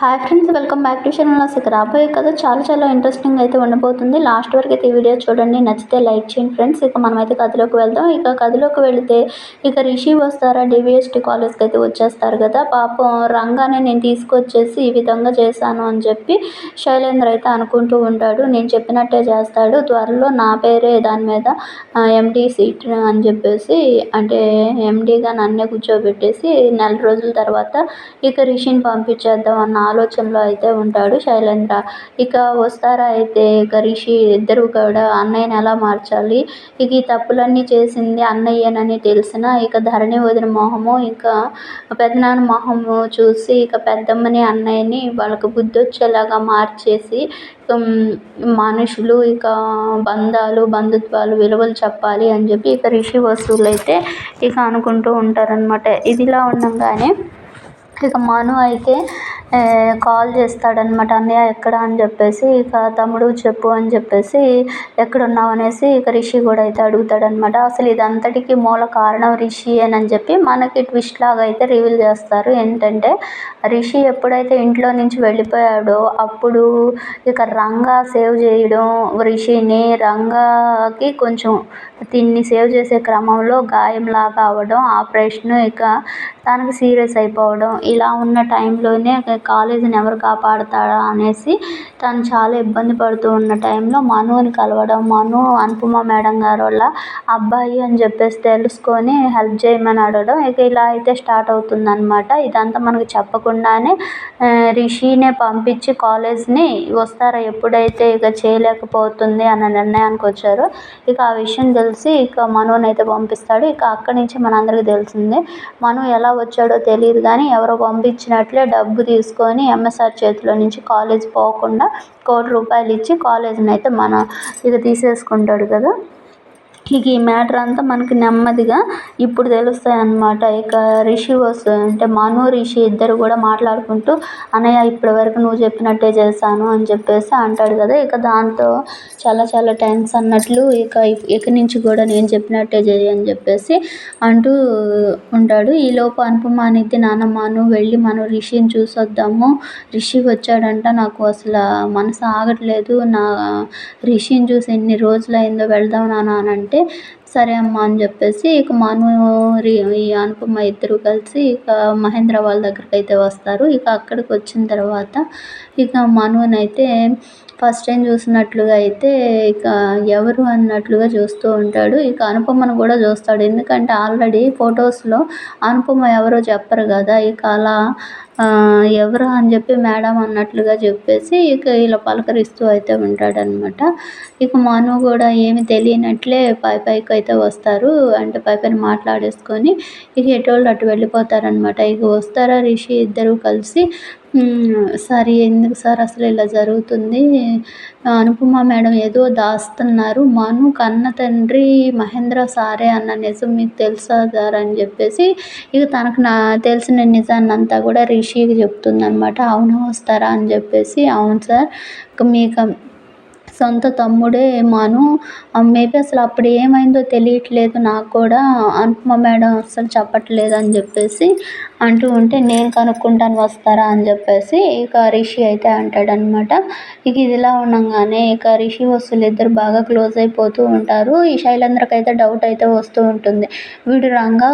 Hi friends welcome back to channel ఇక రాబోయే కథ చాలా చాలా ఇంట్రెస్టింగ్ అయితే ఉండబోతుంది. లాస్ట్ వరకు అయితే ఈ వీడియో చూడండి. నచ్చితే లైక్ చేయండి ఫ్రెండ్స్ ఇక మనమైతే కథలోకి వెళ్దాం. ఇక కథలోకి వెళితే ఇక రిషి వస్తారా? డివిఎస్టీ కాలేజ్కి అయితే వచ్చేస్తారు కదా. పాపం రంగానే నేను తీసుకొచ్చేసి ఈ విధంగా చేశాను అని చెప్పి శైలేంద్ర అయితే అనుకుంటూ ఉంటాడు. నేను చెప్పినట్టే చేస్తాడు. త్వరలో నా పేరే దాని మీద ఎండి సీట్ అని చెప్పేసి అంటే ఎండీగా నన్నే కూర్చోబెట్టేసి నెల రోజుల తర్వాత ఇక రిషిని పంపించేద్దాం అన్న ఆలోచనలో అయితే ఉంటాడు శైలేంద్ర. ఇక వస్తారా అయితే ఇక రిషి ఇద్దరు కూడా అన్నయ్యని ఎలా మార్చాలి? ఇక ఈ తప్పులన్నీ చేసింది అన్నయ్యనని తెలిసిన ఇక ధరణి వదిన మొహము ఇంకా పెదనాన్న మొహము చూసి ఇక పెద్దమ్మని అన్నయ్యని వాళ్ళకి బుద్ధి వచ్చేలాగా మార్చేసి మనుషులు ఇక బంధాలు బంధుత్వాలు విలువలు చెప్పాలి అని చెప్పి ఇక రిషి వస్తువులు అయితే ఇక అనుకుంటూ ఉంటారనమాట ఇదిలా ఉండగానే ఇక మను అయితే కాల్ చేస్తాడనమాట అన్నయ్య ఎక్కడ? అని చెప్పేసి ఇక తమ్ముడు చెప్పు అని చెప్పేసి ఎక్కడున్నావు? అనేసి ఇక రిషి కూడా అయితే అడుగుతాడనమాట అసలు ఇదంతటికి మూల కారణం రిషి అని చెప్పి మనకి ట్విస్ట్ లాగా అయితే రివీల్ చేస్తారు. ఏంటంటే రిషి ఎప్పుడైతే ఇంట్లో నుంచి వెళ్ళిపోయాడో అప్పుడు ఇక రంగా సేవ్ చేయడం రిషిని రంగాకి కొంచెం దీన్ని సేవ్ చేసే క్రమంలో గాయంలాగా అవ్వడం ఆపరేషన్ ఇక తనకి సీరియస్ అయిపోవడం ఇలా ఉన్న టైంలోనే కాలేజీని ఎవరు కాపాడతాడా అనేసి తను చాలా ఇబ్బంది పడుతూ ఉన్న టైంలో మనుని కలవడం మను అనుపమ మేడం గారు వాళ్ళ అబ్బాయి అని చెప్పేసి తెలుసుకొని హెల్ప్ చేయమని అడగడం ఇక ఇలా అయితే స్టార్ట్ అవుతుందన్నమాట. ఇదంతా మనకు చెప్పకుండానే రిషినే పంపించి కాలేజ్ని వస్తారా ఎప్పుడైతే ఇక చేయలేకపోతుంది అన్న నిర్ణయానికి వచ్చారో. ఇక ఆ విషయం తెలిసి ఇక మనోని అయితే పంపిస్తాడు. ఇక అక్కడి నుంచి మనందరికీ తెలిసిందే మను ఎలా వచ్చాడో తెలియదు కానీ ఎవరో పంపించినట్లే డబ్బు తీసుకొని ఎంఎస్ఆర్ చేతిలో నుంచి కాలేజ్ పోకుండా కోటి రూపాయలు ఇచ్చి కాలేజ్ని అయితే మన ఇక తీసేసుకుంటాడు కదా. ఇక ఈ మ్యాటర్ అంతా మనకి నెమ్మదిగా ఇప్పుడు తెలుస్తాయి అన్నమాట ఇక రిషి వస్తు అంటే మను రిషి ఇద్దరు కూడా మాట్లాడుకుంటూ అన్నయ్య ఇప్పటి వరకు నువ్వు చెప్పినట్టే చేశాను అని చెప్పేసి అంటాడు కదా. ఇక దాంతో చాలా చాలా థ్యాంక్స్ అన్నట్లు ఇక ఇక నుంచి కూడా నేను చెప్పినట్టే చేయి అని చెప్పేసి అంటూ ఉంటాడు. ఈలోపు అనుపమ అనేది నాన్నమ్మను వెళ్ళి మనం రిషిని చూసొద్దాము. రిషి వచ్చాడంట. నాకు అసలు మనసు ఆగట్లేదు. నా రిషిని చూసి ఎన్ని రోజులైందో వెళ్దాం నాన్న అని అంటే సరే అమ్మా అని చెప్పేసి ఇక మాను ఈ అనుపమ ఇద్దరు కలిసి ఇక మహేంద్ర వాళ్ళ దగ్గరికి అయితే వస్తారు. ఇక అక్కడికి వచ్చిన తర్వాత ఇక మనునైతే ఫస్ట్ టైం చూసినట్లుగా అయితే ఇక ఎవరు అన్నట్లుగా చూస్తూ ఉంటాడు. ఇక అనుపమను కూడా చూస్తాడు. ఎందుకంటే ఆల్రెడీ ఫొటోస్లో అనుపమ ఎవరో చెప్పరు కదా. ఇక అలా ఎవరు అని చెప్పి మేడం అన్నట్లుగా చెప్పేసి ఇక ఇలా పలకరిస్తూ అయితే ఉంటాడనమాట ఇక మను కూడా ఏమి తెలియనట్లే పై పైకి అయితే వస్తారు. అంటే పై పైన మాట్లాడేసుకొని ఇక ఎటోళ్ళు అటు వెళ్ళిపోతారనమాట ఇక వస్తారా రిషి ఇద్దరు కలిసి సార్ ఎందుకు సార్? అసలు ఇలా జరుగుతుంది. అనుపమ మేడం ఏదో దాస్తున్నారు. మను కన్న తండ్రి మహేంద్ర సారే అన్న నిజం మీకు తెలుసా సార్ అని చెప్పేసి ఇక తనకు నా తెలిసిన నిజాన్ని అంతా కూడా రిషికి చెప్తుందనమాట అవును వస్తారా అని చెప్పేసి అవును సార్. మీకు సొంత తమ్ముడే మను మేబీ అసలు అప్పుడు ఏమైందో తెలియట్లేదు నాకు కూడా. అనుపమ మేడం అస్సలు చెప్పట్లేదు అని చెప్పేసి అంటూ ఉంటే నేను కనుక్కుంటాను వస్తారా? అని చెప్పేసి ఇక రిషి అయితే అంటాడనమాట. ఇక ఇదిలా ఉండగానే ఇక రిషి వస్తువులు ఇద్దరు బాగా క్లోజ్ అయిపోతూ ఉంటారు. ఈ శైలందరికైతే డౌట్ అయితే వస్తూ ఉంటుంది. వీడు రంగా